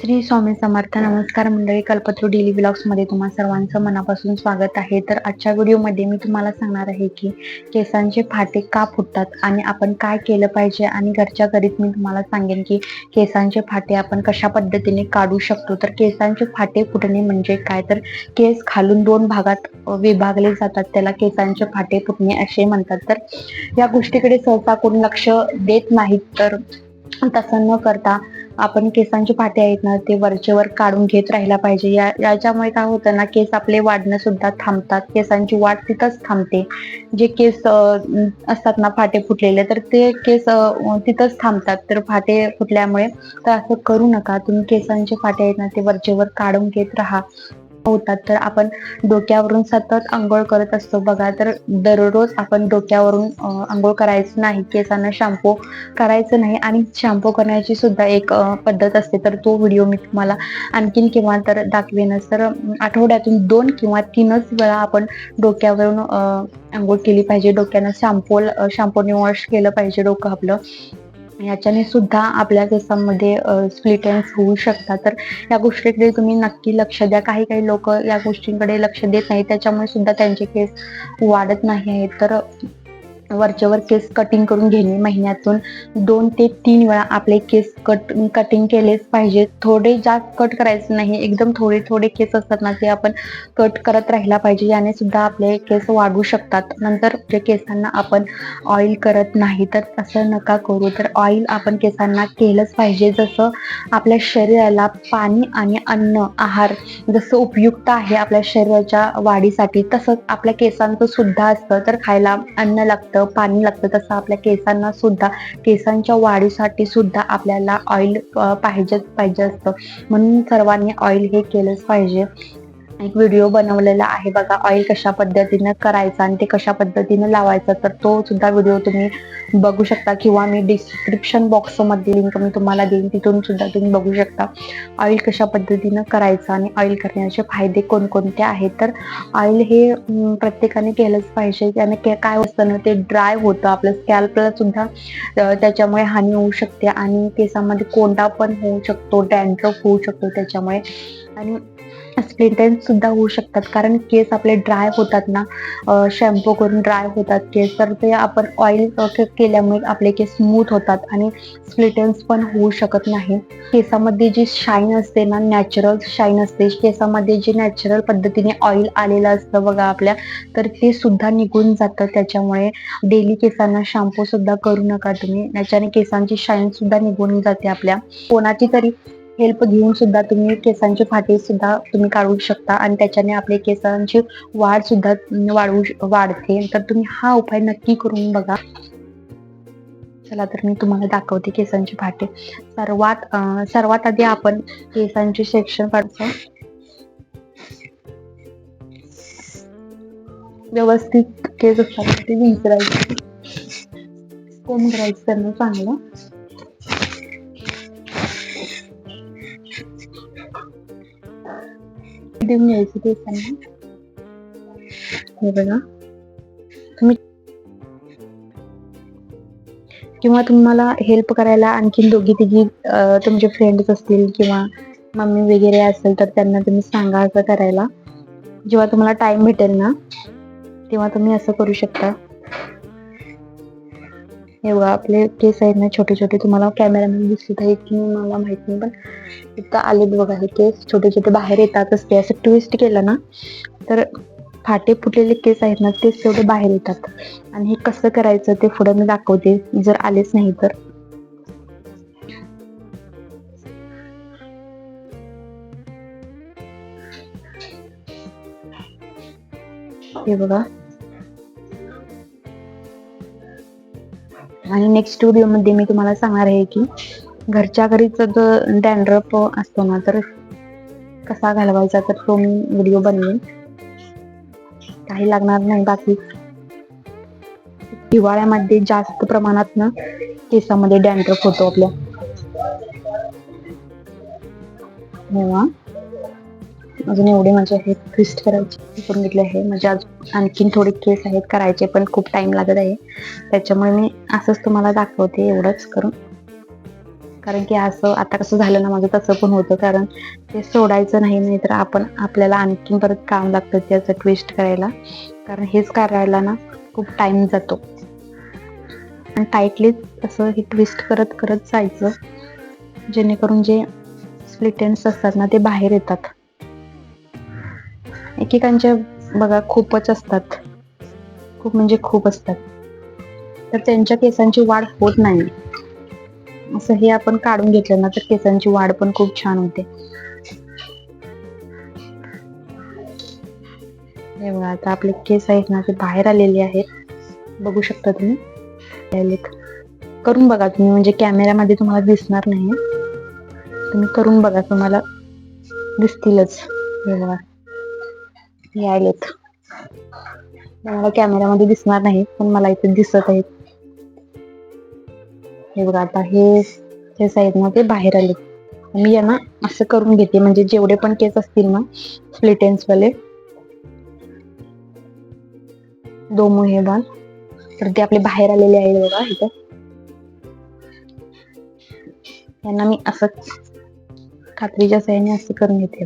श्री स्वामी समर्थ. नमस्कार मंडळी कल्पत्रू डेली ब्लॉग्समध्ये तुम्हा सर्वांचं मनापासून स्वागत आहे. तर आजच्या व्हिडिओमध्ये मी तुम्हाला सांगणार आहे की केसांचे फाटे का फुटतात आणि आपण काय केलं पाहिजे आणि घरच्या घरीच मी तुम्हाला सांगेन की केसांचे फाटे आपण कशा पद्धतीने काढू शकतो. तर केसांचे फाटे फुटणे म्हणजे काय? तर केस खालून दोन भागात विभागले जातात. त्याला केसांचे फाटे फुटणे असे म्हणतात. तर या गोष्टीकडे सहसा कोण लक्ष देत नाहीत तर तसं न करता आपण केसांचे फाटे आहेत ना ते वरचेवर काढून घेत राहिला पाहिजे. या याच्यामुळे काय होतं ना केस आपले वाढणं सुद्धा थांबतात. केसांची वाढ तिथंच थांबते. जे केस असतात ना फाटे फुटलेले तर ते केस तिथंच थांबतात. तर फाटे फुटल्यामुळे तर असं करू नका. तुम्ही केसांचे फाटे आहेत ना ते वरचेवर काढून घेत राहा. होतात तर आपण डोक्यावरून सतत आंघोळ करत असतो. बघा तर दररोज आपण डोक्यावरून आंघोळ करायचं नाही. केसांना शॅम्पू करायचं नाही. आणि शॅम्पू करण्याची सुद्धा एक पद्धत असते. तर तो व्हिडिओ मी तुम्हाला आणखीन किंवा तर दाखवेनच. तर आठवड्यातून दोन किंवा तीनच वेळा आपण डोक्यावरून आंघोळ केली पाहिजे. डोक्यानं शॅम्पू शॅम्पूने वॉश केलं पाहिजे डोकं आपलं. याच्याने सुद्धा आपल्या केसांमध्ये स्प्लिटेन्स होऊ शकतात. तर या गोष्टीकडे तुम्ही नक्की लक्ष द्या. काही काही लोक या गोष्टींकडे लक्ष देत नाही त्याच्यामुळे सुद्धा त्यांचे केस वाढत नाही आहेत. तर वरच्यावर केस कटिंग करून घेणे महिन्यातून दोन ते तीन वेळा आपले केस कट कटिंग केलेच पाहिजे. थोडे जास्त कट करायचे नाही एकदम थोडे थोडे केस असतात ना ते आपण कट करत राहिला पाहिजे. याने सुद्धा आपले केस वाढू शकतात. नंतर जे केसांना आपण ऑइल करत नाही तर असं नका करू. तर ऑइल आपण केसांना केलंच पाहिजे. जसं आपल्या शरीराला पाणी आणि अन्न आहार जसं उपयुक्त आहे आपल्या शरीराच्या वाढीसाठी तसंच आपल्या केसांचं सुद्धा असतं. तर खायला अन्न लागतं. पाणी लागतं. तसं आपल्या केसांना सुद्धा केसांच्या वाढीसाठी सुद्धा आपल्याला ऑइल पाहिजेच पाहिजे असतं. म्हणून सर्वांनी ऑइल हे केलंच पाहिजे. एक व्हिडिओ बनवलेला आहे बघा ऑइल कशा पद्धतीनं करायचा आणि ते कशा पद्धतीनं लावायचं तर तो सुद्धा व्हिडिओ तुम्ही बघू शकता किंवा मी डिस्क्रिप्शन बॉक्समध्ये लिंक मी तुम्हाला देईन तिथून सुद्धा तुम्ही बघू शकता. ऑइल कशा पद्धतीनं करायचं आणि ऑइल करण्याचे फायदे कोणकोणते आहेत? तर ऑइल हे प्रत्येकाने केलंच पाहिजे. त्याने काय असतं ना ते ड्राय होतं. आपलं स्कॅल्पला सुद्धा त्याच्यामुळे हानी होऊ शकते आणि केसामध्ये कोंडा पण होऊ शकतो डॅन्ड्रफ होऊ शकतो त्याच्यामुळे. आणि सुद्धा होऊ शकतात. कारण केस आपले ड्राय होतात ना शॅम्पू करून ड्राय होतात केस. तर ते आपण ऑइल केल्यामुळे आपले केस स्मूथ होतात आणि स्प्लिटेन्स पण होऊ शकत नाही. केसामध्ये जी शाईन असते ना नॅचरल शाईन असते केसामध्ये जे नॅचरल पद्धतीने ऑइल आलेलं असतं बघा आपल्या तर ते सुद्धा निघून जातं. त्याच्यामुळे डेली केसांना शॅम्पू सुद्धा करू नका तुम्ही. याच्याने केसांची शाईन सुद्धा निघून जाते आपल्या. कोणाची तरी हेल्प घेऊन सुद्धा तुम्ही केसांचे फाटे सुद्धा तुम्ही काढू शकता आणि त्याच्याने आपले केसांची वाढ सुद्धा वाढवू वाढते. तर तुम्ही हा उपाय नक्की करून बघा. चला तर मी तुम्हाला दाखवते केसांचे फाटे. सर्वात सर्वात आधी आपण केसांचे सेक्शन काढतो. व्यवस्थित केस असतात ते विंचरायचे. कोण करायचं त्यांना चांगलं. देऊन यायचं केसांना हे बघा तुम्ही किंवा तुम्हाला हेल्प करायला आणखीन दोघी तिघी तुमचे फ्रेंड्स असतील किंवा मम्मी वगैरे असेल तर त्यांना तुम्ही सांगा असं करायला जेव्हा तुम्हाला टाइम भेटेल ना तेव्हा तुम्ही असं करू शकता हे बघा आपले केस आहेत ना छोटे छोटे तुम्हाला कॅमेरामध्ये दिसत आहेत की मला माहीत नाही पण इतकं आले बघा हे केस छोटे छोटे बाहेर येतातच ते असं ट्विस्ट केलं ना तर फाटे फुटलेले केस आहेत ना तेच तेवढे बाहेर येतात. आणि हे कसं करायचं ते पुढे मी दाखवते जर आलेच नाही तर. हे बघा. आणि नेक्स्ट व्हिडिओमध्ये मी तुम्हाला सांगणार आहे की घरच्या घरीच जो डॅन्ड्रफ असतो ना तर कसा घालवायचा तर तो मी व्हिडिओ बनवेन. काही लागणार नाही बाकी. हिवाळ्यामध्ये जास्त प्रमाणात ना केसामध्ये डॅन्ड्रफ होतो आपल्या. अजून एवढे माझे आहेत ट्विस्ट करायचे करून घेतले आहे. म्हणजे अजून आणखीन थोडे केस आहेत करायचे पण खूप टाइम लागत आहे. त्याच्यामुळे मी असंच तुम्हाला दाखवते एवढंच करून. कारण की असं आता कसं झालं ना माझं तसं पण होतं. कारण ते सोडायचं नाही नाहीतर आपण आपल्याला आणखीन परत काम लागतं त्याचं ट्विस्ट करायला. कारण हेच करायला ना खूप टाइम जातो. आणि टाईटलीच असं हे ट्विस्ट करत करत जायचं. जेणेकरून जे स्प्लिट एंड्स असतात ना ते बाहेर येतात. एकेकांच्या बघा खूपच असतात. खूप म्हणजे खूप असतात. तर त्यांच्या केसांची वाढ होत नाही. असं हे आपण काढून घेतलं ना तर केसांची वाढ पण खूप छान होते. हे बघा आता आपले केस आहेत ना ते बाहेर आलेले आहेत. बघू शकता तुम्ही. करून बघा तुम्ही म्हणजे कॅमेऱ्यामध्ये तुम्हाला दिसणार नाही. तुम्ही करून बघा तुम्हाला दिसतीलच. हे बघा. हे आलेत. मला कॅमेऱ्यामध्ये दिसणार नाही पण मला इथे दिसत आहेत. हे बघा आता हे केस ना ते बाहेर आले मी यांना असं करून घेते म्हणजे जेवढे पण केस असतील ना स्प्लिटेन्स वाले दोमो हे बाल तर ते आपले बाहेर आलेले आहेत बघा इथं. यांना मी असं खात्रीच्या सहाय्याने असं करून घेते.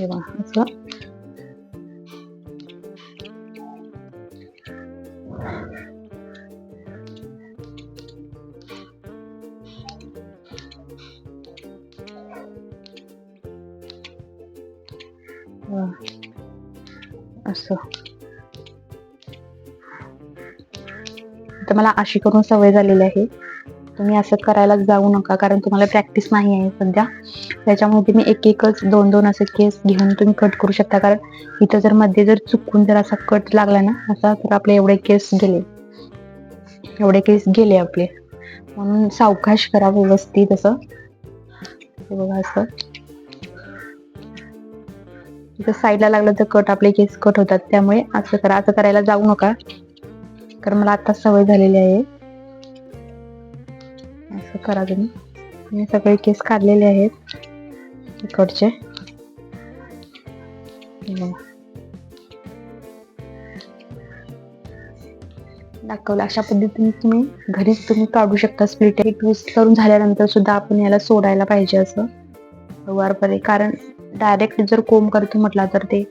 हे बघा असं. असं. तर मला अशी करून सवय झालेली आहे. तुम्ही असं करायला जाऊ नका कारण तुम्हाला प्रॅक्टिस नाही आहे सध्या. त्याच्यामुळे तुम्ही एक एकच दोन दोन असे केस घेऊन तुम्ही कट करू शकता. कारण इथं जर मध्ये जर चुकून जर असा कट लागला ना असा तर आपले एवढे केस गेले. एवढे केस गेले आपले. म्हणून सावकाश करा व्यवस्थित असं. बघा असं. जर साईडला लागलं तर कट आपले केस कट होतात. त्यामुळे असं करा असं करायला जाऊ नका. कारण मला आता सवय झालेली आहे. असं करा तुम्ही. मी सगळे केस काढलेले आहेत. इकडचे दाखवलं अशा पद्धतीने तुम्ही घरीच तुम्ही काढू शकता. स्प्लिट ट्विस्ट करून झाल्यानंतर सुद्धा आपण याला सोडायला पाहिजे असं. वारपरे. कारण डायरेक्ट जर कोंब करतो म्हटला तर ते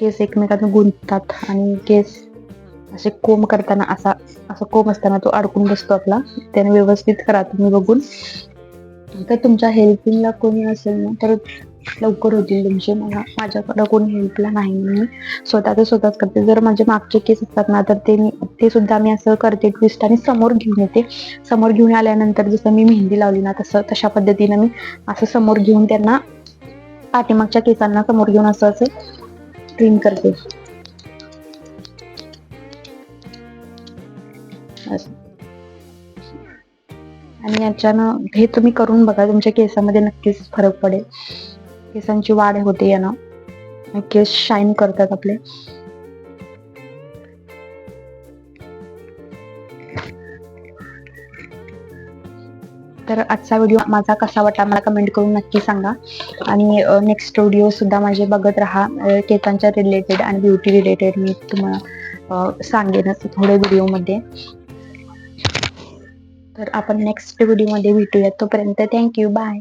केस एकमेकात गुंततात आणि केस असे कोंब करताना असा असा कोंब असताना तो अडकून बसतो आपला. त्याने व्यवस्थित करा तुम्ही बघून. तर तुमच्या हेल्पिंगला कोणी असेल ना तर लवकर होतील तुमचे. मला माझ्याकडं कोणी हेल्पला नाही मी. स्वतःच स्वतःच करते. जर माझे मागचे केस असतात ना तर ते मी ते सुद्धा मी असं करते ट्विस्ट आणि समोर घेऊन येते. समोर घेऊन आल्यानंतर जसं मी मेहंदी लावली ना तसं तशा पद्धतीनं मी असं समोर घेऊन त्यांना पाठीमागच्या केसांना समोर घेऊन असं असं ट्रिम करते. आणि याच्यानं हे तुम्ही करून बघा तुमच्या केसामध्ये नक्कीच फरक पडेल. केसांची वाढ होते यानं. केस शाईन करतात आपले. तर आजचा व्हिडिओ माझा कसा वाटला मला कमेंट करून नक्की सांगा. आणि नेक्स्ट व्हिडिओ सुद्धा माझे बघत राहा. केसांच्या रिलेटेड आणि ब्युटी रिलेटेड मी तुम्हाला सांगेनच थोड्या व्हिडिओमध्ये तर आपण नेक्स्ट व्हिडिओमध्ये भेटूया. तोपर्यंत थँक्यू बाय